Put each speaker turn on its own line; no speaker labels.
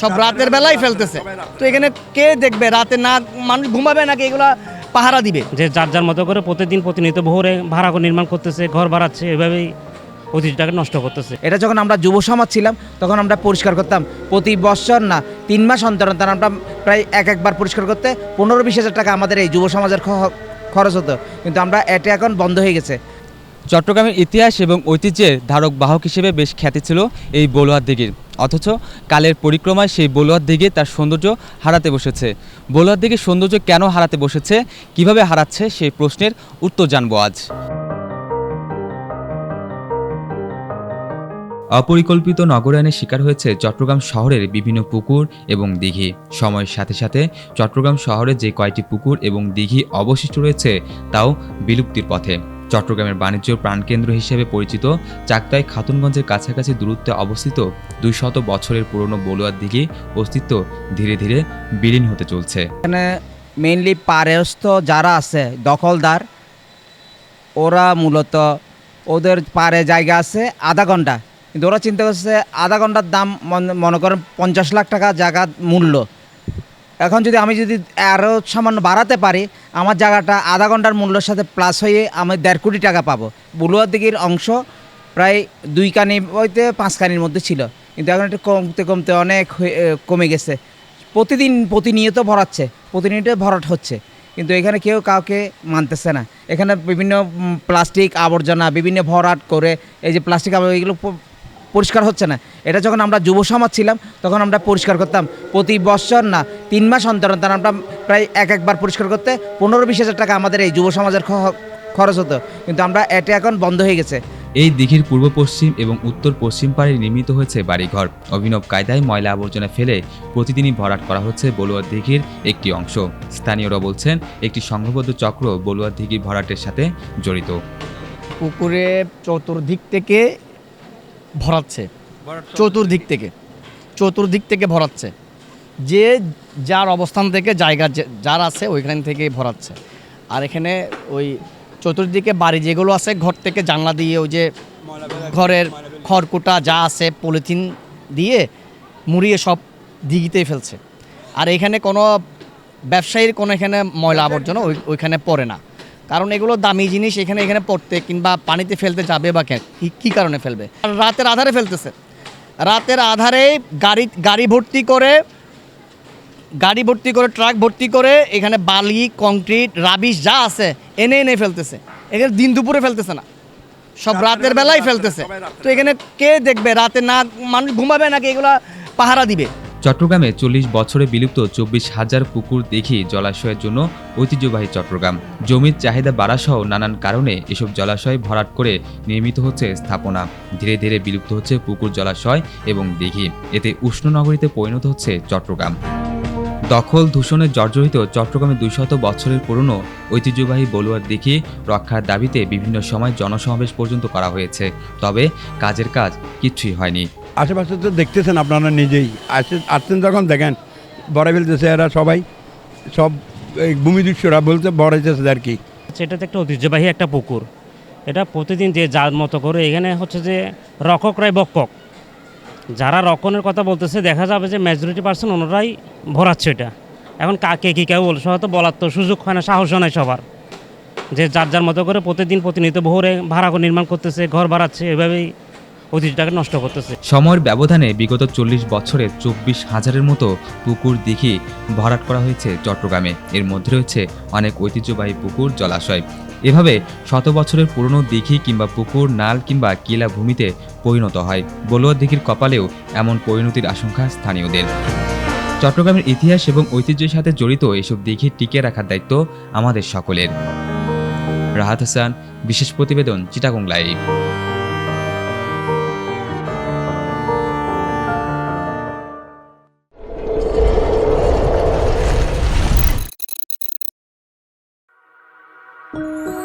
সব রাতের বেলায় ফেলতেছে। তো এখানে কে দেখবে? রাতে না মানুষ ঘুমাবে নাকি এগুলা পাহারা দিবে?
যে যার যার মতো করে প্রতিদিন প্রতিনিয়ত ভোরে ভাড়া করে নির্মাণ করতেছে ঘর বাড়াচ্ছে এভাবেই ঐতিহ্যটাকে নষ্ট করতেছে।
এটা যখন আমরা যুব সমাজ ছিলাম তখন আমরা পরিষ্কার করতাম প্রতি বছর না তিন মাস অন্তর অন্তর আমরা প্রায় এক একবার পরিষ্কার করতে পনেরো বিশ হাজার টাকা আমাদের এই যুব সমাজের খ- খরচ হতো। কিন্তু আমরা এটা এখন বন্ধ হয়ে গেছে।
চট্টগ্রামের ইতিহাস এবং ঐতিহ্যের ধারক বাহক হিসেবে বেশ খ্যাতি ছিল এই বলুয়ার দিঘির। অথচ কালের পরিক্রমায় সেই বলুয়ার দিঘি তার সৌন্দর্য হারাতে বসেছে। বলুয়ার দিঘির সৌন্দর্য কেন হারাতে বসেছে, কীভাবে হারাচ্ছে, সেই প্রশ্নের উত্তর জানব আজ। অপরিকল্পিত নগরায়নের শিকার হয়েছে চট্টগ্রাম শহরের বিভিন্ন পুকুর এবং দিঘি। সময়ের সাথে সাথে চট্টগ্রাম শহরে যে কয়টি পুকুর এবং দিঘি অবশিষ্ট রয়েছে, তাও বিলুপ্তির পথে। চট্টগ্রামের বাণিজ্য প্রাণকেন্দ্র হিসেবে পরিচিত চাকতাই খাতুনগঞ্জের কাছাকাছি দূরত্বে অবস্থিত দুই শত বছরের পুরনো বলুয়ার দিঘি অস্তিত্ব ধীরে ধীরে বিলীন হতে চলছে।
এখানে মেইনলি পারেস্ত যারা আছে, দখলদার, ওরা মূলত ওদের পারে জায়গা আছে আধা ঘণ্টা। কিন্তু ওরা চিন্তা করছে আধা ঘণ্টার দাম মনে করেন পঞ্চাশ লাখ টাকা জায়গা মূল্য। এখন যদি আমি যদি আরও সামান্য বাড়াতে পারি, আমার জায়গাটা আধা ঘণ্টার মূল্যের সাথে প্লাস হয়ে আমি দেড় কোটি টাকা পাবো। বুলুয়ার দিকের অংশ প্রায় দুই কানি হইতে পাঁচ কানির মধ্যে ছিল। কিন্তু এখন একটু কমতে কমতে অনেক কমে গেছে। প্রতিদিন প্রতিনিয়ত ভরাচ্ছে, প্রতিনিয়ত ভরাট হচ্ছে। কিন্তু এখানে কেউ কাউকে মানতেছে না। এখানে বিভিন্ন প্লাস্টিক আবর্জনা, বিভিন্ন ভরাট করে, এই যে প্লাস্টিক আবর্জনা, এগুলো পরিষ্কার হচ্ছে না। এটা যখন আমরা যুব সমাজ ছিলাম তখন আমরা পরিষ্কার করতাম। প্রতি বছর না তিন মাস অন্তর অন্তর আমরা প্রায় এক একবার পরিষ্কার করতে পনেরো বিশ হাজার টাকা আমাদের এই যুব সমাজের খ- খরচ হতো। কিন্তু আমরা এটা এখন বন্ধ হয়ে গেছে।
এই দিঘির পূর্ব পশ্চিম এবং উত্তর পশ্চিম পাড়ে নির্মিত হয়েছে বাড়িঘর। অভিনব কায়দায় ময়লা আবর্জনা ফেলে প্রতিদিনই ভরাট করা হচ্ছে বলুয়া দিঘির একটি অংশ। স্থানীয়রা বলছেন একটি সংঘবদ্ধ চক্র বলুয়া দিঘি ভরাটের সাথে জড়িত।
পুকুরে চতুর্দিক থেকে ভরাচ্ছে। চতুর্দিক থেকে। চতুর্দিক থেকে ভরাচ্ছে। যে যার অবস্থান থেকে জায়গা যে- যার আছে ওইখান থেকে ভরাচ্ছে। আর এখানে ওই চতুর্দিকে বাড়ি যেগুলো আছে ঘর থেকে জানলা দিয়ে ওই যে ঘরের খড়কুটা যা আছে পলিথিন দিয়ে মুড়িয়ে সব দিঘিতেই ফেলছে। আর এখানে কোনো ব্যবসায়ীর কোনো এখানে ময়লা আবর্জনা ওই ওইখানে পড়ে না। কারণ এগুলো দামি জিনিস এখানে এখানে পড়তে কিংবা পানিতে ফেলতে যাবে বা কে- কারণে ফেলবে? আর রাতের আধারে ফেলতেছে। রাতের আধারে গাড়ি গাড়ি ভর্তি করে গাড়ি ভর্তি করে ট্রাক ভর্তি করে এখানে বালি কংক্রিট রাবিশ যা আছে এনে এনে ফেলতেছে। এখানে দিন দুপুরে ফেলতেছে না। সব রাতের বেলায় ফেলতেছে। তো এখানে কে দেখবে? রাতে না মানুষ ঘুমাবে নাকি এগুলা পাহারা দিবে?
চট্টগ্রামে চল্লিশ বছরে বিলুপ্ত চব্বিশ হাজার পুকুর দেখি জলাশয়ের জন্য ঐতিহ্যবাহী চট্টগ্রাম। জমির চাহিদা বাড়াসহ নানান কারণে এসব জলাশয় ভরাট করে নির্মিত হচ্ছে স্থাপনা। ধীরে ধীরে বিলুপ্ত হচ্ছে পুকুর জলাশয় এবং দিঘি এতে উষ্ণ নগরীতে পরিণত হচ্ছে চট্টগ্রাম। দখল দূষণে জর্জরিত চট্টগ্রামে দুইশত বছরের পুরনো ঐতিহ্যবাহী বলুয়ার দিঘি রক্ষার দাবিতে বিভিন্ন সময় জনসমাবেশ পর্যন্ত করা হয়েছে। তবে কাজের কাজ কিচ্ছুই হয়নি।
আশেপাশে তো দেখতেছেন আপনারা নিজেই। আসে আসছেন যখন দেখেন বড় ফেলতেছে এরা সবাই সব এই ভূমিদৃশ্যরা বলতে বড়াইতেছে আর কি।
আচ্ছা, এটা তো একটা ঐতিহ্যবাহী একটা পুকুর। এটা প্রতিদিন যে যার মতো করে এখানে হচ্ছে যে রক্ষকরাই বক্ষক। যারা রক্ষণের কথা বলতেছে দেখা যাবে যে মেজরিটি পার্সেন্ট ওনারাই ভরাচ্ছে এটা। এখন কাকে কি কেউ বলছে হয়তো বলার তো সুযোগ হয় না সাহসও নাই সবার। যে যার যার মতো করে প্রতিদিন প্রতিনিয়ত ভোরে ভাড়া নির্মাণ করতেছে ঘর বাড়াচ্ছে এভাবেই ঐতিহ্যটাকে নষ্ট করতেছে।
সময়ের ব্যবধানে বিগত চল্লিশ বছরে চব্বিশ হাজারের মতো পুকুর দিঘি ভরাট করা হয়েছে চট্টগ্রামে। এর মধ্যে রয়েছে অনেক ঐতিহ্যবাহী পুকুর, জলাশয়। এভাবে শত বছরের পুরনো দিঘি কিংবা পুকুর, নাল কিংবা কিলা ভূমিতে পরিণত হয়। বলুয়া দিঘির কপালেও এমন পরিণতির আশঙ্কা স্থানীয়দের। চট্টগ্রামের ইতিহাস এবং ঐতিহ্যের সাথে জড়িত এসব দিঘি টিকে রাখার দায়িত্ব আমাদের সকলের। রাহাত হাসান, বিশেষ প্রতিবেদন, চিটাগং লাইভ। Música